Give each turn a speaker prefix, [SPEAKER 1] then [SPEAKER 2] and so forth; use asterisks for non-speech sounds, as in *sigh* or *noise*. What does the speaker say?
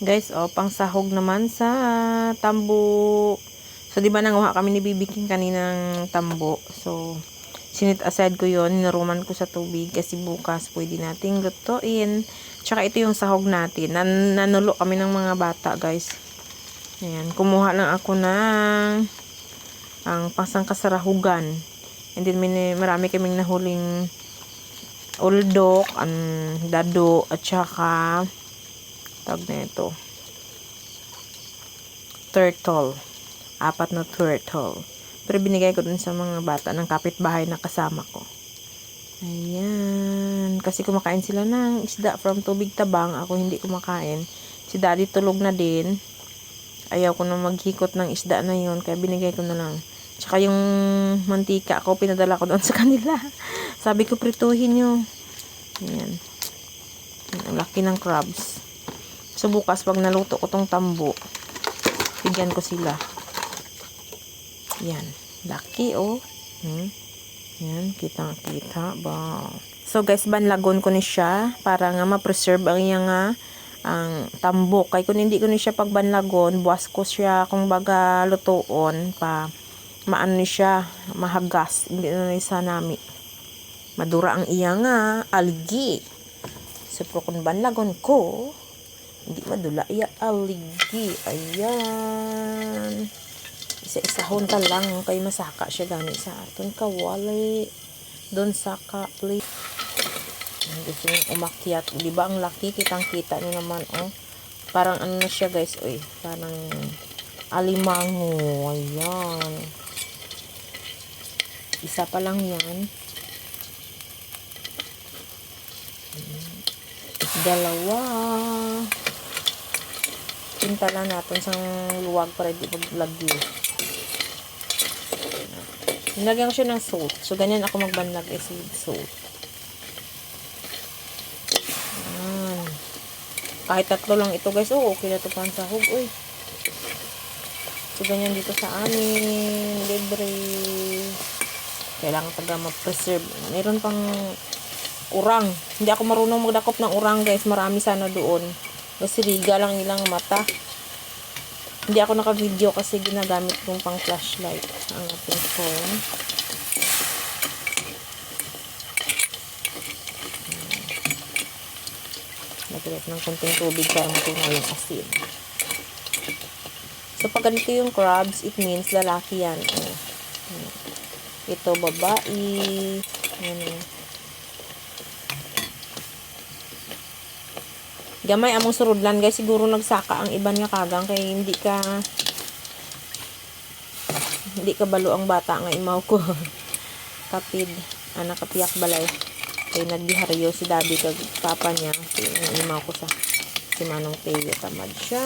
[SPEAKER 1] Guys, oh, pang sahog naman sa tambo. So, di ba nanguha kami ni Bibiking kanina ng tambo. So, sinit aside ko yon Niruman ko sa tubig kasi bukas pwede nating lutuin. Tsaka ito yung sahog natin. Nan nanulo kami ng mga bata, guys. Ayan. Kumuha lang ako ng ang pasangkasarahugan. And then, mini, marami kaming nahuling uldok, ang dado, at saka tag na ito. Turtle apat na turtle pero binigay ko dun sa mga bata ng kapitbahay na kasama ko. Ayan. Kasi kumakain sila ng isda from tubig tabang. Ako hindi kumakain. Si daddy tulog na din. Ayaw ko na maghikot ng isda na yun. Kaya binigay ko na lang. Tsaka yung mantika ako pinadala ko doon sa *laughs* kanila. Sabi ko prituhin nyo. Ayan. Ang laki ng crabs So, bukas, pag naluto ko tong tambo, bigyan ko sila. Yan. Laki, oh. Hmm. Yan. Kitang-kita ba. So, guys, banlagon ko ni siya para nga ma-preserve ang iya nga ang tambok. Kaya kung hindi ko ni siya pagbanlagon, buwas ko siya kung baga lutoon pa maano ni siya, mahagas. Hindi na ni sa nami. Madura ang iya nga algi. So, pero kung banlagon ko, hindi madula. Iya aligi. Ayan. Isa-isahon ta lang. Kay masaka siya gani sa aton kawali. Doon saka please. Gusto nyo umakyat. Di ba ang laki? Kitang kita nyo naman oh. Parang ano na siya guys. Oy parang alimango. Ayan. Isa pa lang yan. Dalawa Pinta lang natin sa luwag para di maglagyo. Nilagyan ko siya ng salt. So, ganyan ako magbanlag is with salt. Ayan. Kahit tatlo lang ito guys. Oh, okay na ito pang sahog. Uy. So, ganyan dito sa amin. Libre. Kailangan taga ma-preserve. Meron pang urang. Hindi ako marunong magdakop ng urang guys. Marami sana doon. Kasi riga lang ilang mata. Hindi ako naka-video kasi ginagamit kong pang flashlight ang ating phone. Nagkalit ng konting tubig para matunaw yung asin. So, pag ganito yung crabs, it means lalaki yan. Oh. Ito, babae. Ano. Gamay among surudlan guys, siguro nagsaka ang iban nga kagang kay hindi ka hindi ka balo ang bata nga imaw ko. *laughs* Kapid, anak kapiyak balay. Kay nagdiharyo si daddy kag papa niya, si imaw ko sa si Manong Teo tamad siya.